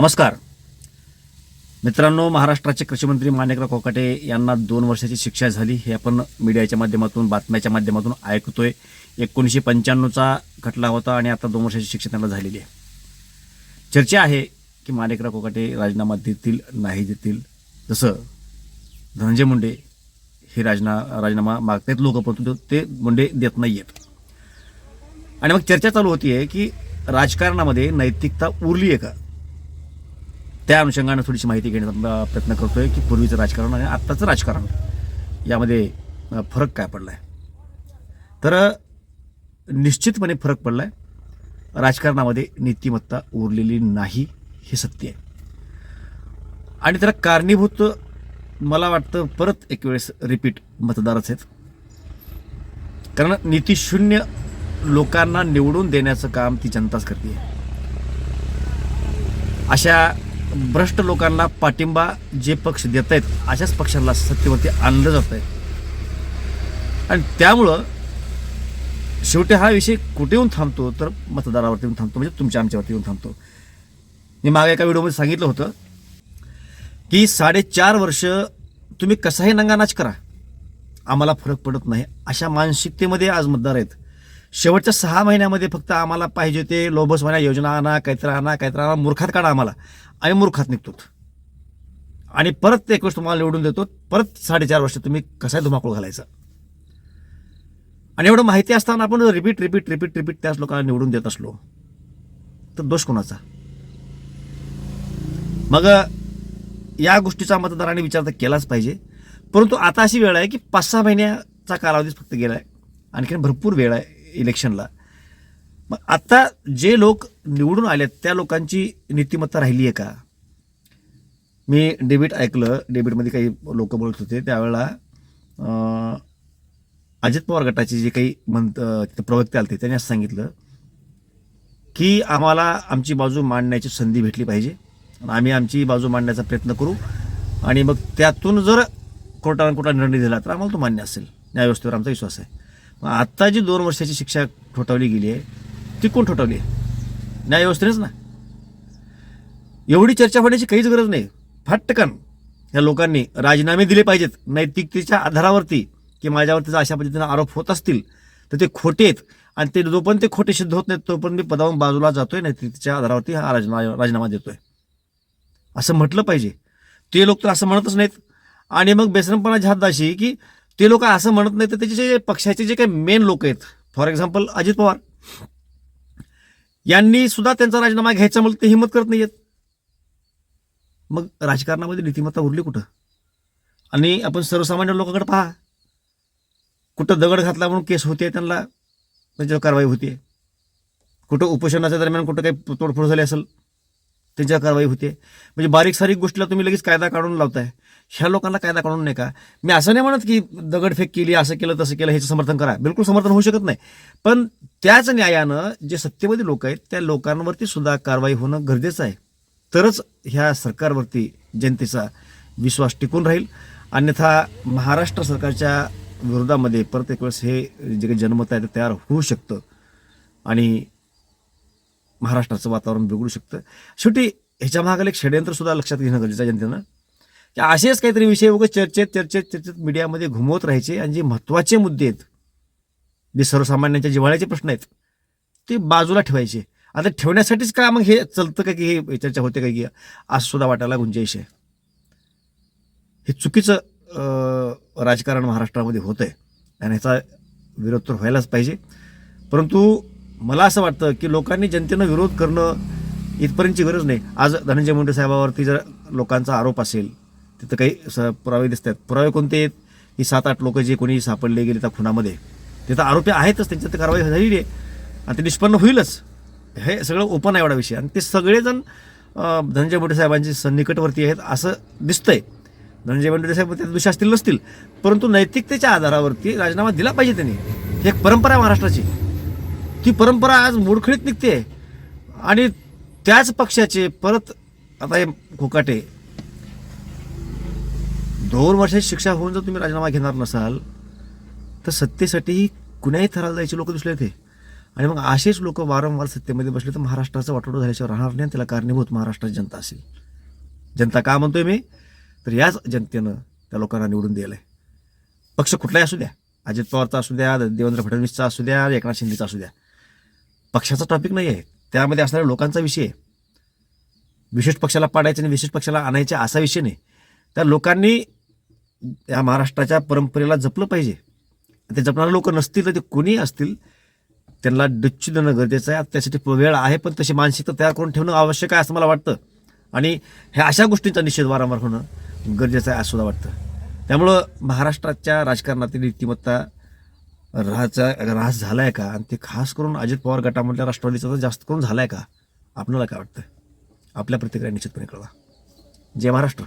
नमस्कार. मित्रांनो महाराष्ट्राचे कृषीमंत्री माणिकराव कोकाटे यांना दोन वर्षाची शिक्षा झाली. हे आपण मीडियाच्या माध्यमातून बातम्याच्या माध्यमातून ऐकतोय. एकोणीसशे पंच्याण्णवचा खटला होता आणि आता दोन वर्षाची शिक्षा त्यांना झालेली आहे. चर्चा आहे की माणिकराव कोकाटे राजीनामा देतील नाही देतील. जसं धनंजय मुंडे हे राजना राजीनामा मागतायत लोक परंतु ते मुंडे देत नाही आहेत आणि मग चर्चा चालू होती आहे की राजकारणामध्ये नैतिकता उरली आहे का? त्या अनुषंगानं थोडीशी माहिती घेण्याचा प्रयत्न करतोय की पूर्वीचं राजकारण आणि आत्ताचं राजकारण यामध्ये फरक काय पडला आहे तर निश्चितपणे फरक पडला आहे राजकारणामध्ये नीतिमत्ता उरलेली नाही हे सत्य आहे. आणि त्याला कारणीभूत मला वाटतं परत एक वेळेस रिपीट मतदारच आहेत. कारण नीतीशून्य लोकांना निवडून देण्याचं काम ती जनताच करते अशा भ्रष्ट लोकांना पाठिंबा जे पक्ष देत आहेत अशाच पक्षांना सत्तेवरती आणलं जात आहे आणि त्यामुळं शेवटी हा विषय कुठे येऊन थांबतो तर मतदारावरती येऊन थांबतो म्हणजे तुमच्या आमच्यावरती येऊन थांबतो. मी मागे एका व्हिडिओमध्ये सांगितलं होतं की साडेचार वर्ष तुम्ही कसाही नंगानाच करा आम्हाला फरक पडत नाही. अशा मानसिकतेमध्ये आज मतदार आहेत. शेवटच्या सहा महिन्यामध्ये फक्त आम्हाला पाहिजे ते लोभसवाण्या योजना आणा काहीतरी आणा काहीतरी आणा मूर्खात काढा आम्हाला. आम्ही मूर्खात निघतो आणि परत एक वर्ष तुम्हाला निवडून देतो परत साडेचार वर्ष तुम्ही कसाय धुमाकूळ घालायचा. आणि एवढं माहिती असताना आपण रिपीट रिपीट रिपीट रिपीट त्याच लोकांना निवडून देत असलो तर दोष कोणाचा? मग या गोष्टीचा मतदारांनी विचार तर केलाच पाहिजे परंतु आता अशी वेळ आहे की पाच सहा महिन्याचा कालावधीच फक्त गेला आहे आणखीन भरपूर वेळ आहे इलेक्शनला. मग आता जे लोक निवडून आलेत त्या लोकांची नीतिमत्ता राहिली आहे का? मी डेबिट ऐकलं डेबिटमध्ये काही लोक बोलत होते. त्यावेळेला अजित पवार गटाचे जे काही मंत तिथे प्रवक्ते आले त्यांनी असं सांगितलं की आम्हाला आमची बाजू मांडण्याची संधी भेटली पाहिजे. आम्ही आमची बाजू मांडण्याचा प्रयत्न करू. आणि मग त्यातून जर कोर्टानं कुठला निर्णय दिला तर आम्हाला तो मान्य असेल. न्यायव्यवस्थेवर आमचा विश्वास आहे. मग आत्ता जी दोन वर्षाची शिक्षा ठोठावली गेली आहे ती कोण ठोठावली? न्यायव्यवस्थेनेच ना. एवढी चर्चा होण्याची काहीच गरज नाही. फाटकन या लोकांनी राजीनामे दिले पाहिजेत. नैतिकतेच्या आधारावरती की माझ्यावरती अशा पद्धतीने आरोप होत असतील तर ते खोटे आहेत. आणि ते जोपर्यंत ते खोटे सिद्ध होत नाहीत तोपर्यंत मी पदावरून बाजूला जातोय नैतिकतेच्या आधारावरती हा राजीनामा राजीनामा देतोय. असं म्हटलं पाहिजे. ते लोक तर असं म्हणतच नाहीत. आणि मग बेसरमपणाची झाद अशी की ते लोक असं म्हणत नाहीत तर त्याचे जे पक्षाचे जे काही मेन लोक आहेत फॉर एक्झाम्पल अजित पवार. यांनी सुद्धा त्यांचा राजीनामा घ्यायचा म्हणून ते हिंमत करत नाहीयेत. मग राजकारणामध्ये नीतिमत्ता उरली कुठं? आणि आपण सर्वसामान्य लोकांकडे पहा. कुठं दगड घातला म्हणून केस होते त्यांना त्यांच्यावर कारवाई होते कुठं उपोषणाच्या दरम्यान कुठं काही तोडफोड झाली असेल त्यांच्या कारवाई होते. म्हणजे बारीक सारीक गोष्टीला तुम्ही लगेच कायदा काढून लावताय. ह्या लोकांना कायदा काढून नाही का मी असं नाही म्हणत की दगडफेक केली असं केलं तसं केलं ह्याचं समर्थन करा. बिलकुल समर्थन होऊ शकत नाही. पण त्याच न्यायानं जे सत्तेमध्ये लोक आहेत त्या लोकांवरती सुद्धा कारवाई होणं गरजेचं आहे. तरच ह्या सरकारवरती जनतेचा विश्वास टिकून राहील. अन्यथा महाराष्ट्र सरकारच्या विरोधामध्ये परत एक वेळेस हे जे काही जनमत आहे ते तयार होऊ शकतं. आणि महाराष्ट्राचं वातावरण बिघडू शकतं. शेवटी ह्याच्या मागाला एक षडयंत्र सुद्धा लक्षात घेणं गरजेचं आहे जनतेनं. की असेच काहीतरी विषय वगैरे चर्चेत चर्चेत चर्चेत मीडियामध्ये घुमवत राहायचे आणि जे महत्त्वाचे मुद्दे आहेत जे सर्वसामान्यांच्या जिव्हाळ्याचे प्रश्न आहेत ते बाजूला ठेवायचे. आता ठेवण्यासाठीच का मग हे चलतं का की हे चर्चा होते का की असं सुद्धा वाटायला गुंजाईश आहे. हे चुकीचं राजकारण महाराष्ट्रामध्ये होतं आहे आणि ह्याचा विरोध तर व्हायलाच पाहिजे. परंतु मला असं वाटतं की लोकांनी जनतेनं विरोध करणं इथपर्यंतची गरज नाही. आज धनंजय मुंडे साहेबावरती जर लोकांचा आरोप असेल तिथं काही स पुरावे दिसत आहेत पुरावे कोणते आहेत? की सात आठ लोक जे कोणी सापडले गेले त्या खुनामध्ये. तिथं आरोपी आहेतच त्यांच्यात कारवाई झालेली आहे. आणि ते निष्पन्न होईलच. हे सगळं ओपन आहे एवढा विषय. आणि ते सगळेजण धनंजय मुंडे साहेबांची सन्निकटवरती आहेत असं दिसतंय. धनंजय मुंडे साहेब त्यात दोषी असतील नसतील. परंतु नैतिकतेच्या आधारावरती राजीनामा दिला पाहिजे त्यांनी. ही एक परंपरा आहे महाराष्ट्राची. ती परंपरा आज मोडखळीत निघते. आणि त्याच पक्षाचे परत आता हे खोकाटे. दोन वर्षाची शिक्षा होऊन जर तुम्ही राजीनामा घेणार नसाल तर सत्तेसाठी कुण्याही थराला जायचे लोक दिसले ते. आणि मग असेच लोक वारंवार सत्तेमध्ये बसले तर महाराष्ट्राचं वाटोळं झाल्याशिवाय राहणार नाही त्याला कारणीभूत महाराष्ट्राची जनता असेल. जनता का म्हणतोय मी? तर याच जनतेनं त्या लोकांना निवडून दिलं आहे पक्ष कुठलाही असू द्या. अजित पवारचा असू द्या देवेंद्र फडणवीसचा असू द्या एकनाथ शिंदेचा असू द्या. पक्षाचा टॉपिक नाही आहे त्यामध्ये असणाऱ्या लोकांचा विषय आहे. विशेष पक्षाला पाडायचं आणि विशेष पक्षाला आणायचे असा विषय नाही. त्या लोकांनी या महाराष्ट्राच्या परंपरेला जपलं पाहिजे. ते जपणारे लोक नसतील तर ते कोणी असतील त्यांना डच्चू देणं गरजेचं आहे. त्यासाठी वेळ आहे पण तशी मानसिकता तयार करून ठेवणं आवश्यक आहे असं मला वाटतं. आणि ह्या अशा गोष्टींचा निषेध वारंवार होणं गरजेचं आहे असं सुद्धा वाटतं. त्यामुळं महाराष्ट्राच्या राजकारणातील नीतिमत्ता राहाचा रास झाला आहे का? आणि ते खास करून अजित पवार गटामधल्या राष्ट्रवादीचा तर जास्त करून झाला आहे का? आपल्याला काय वाटतं आपल्या प्रतिक्रिया निश्चितपणे कळवा. जय महाराष्ट्र.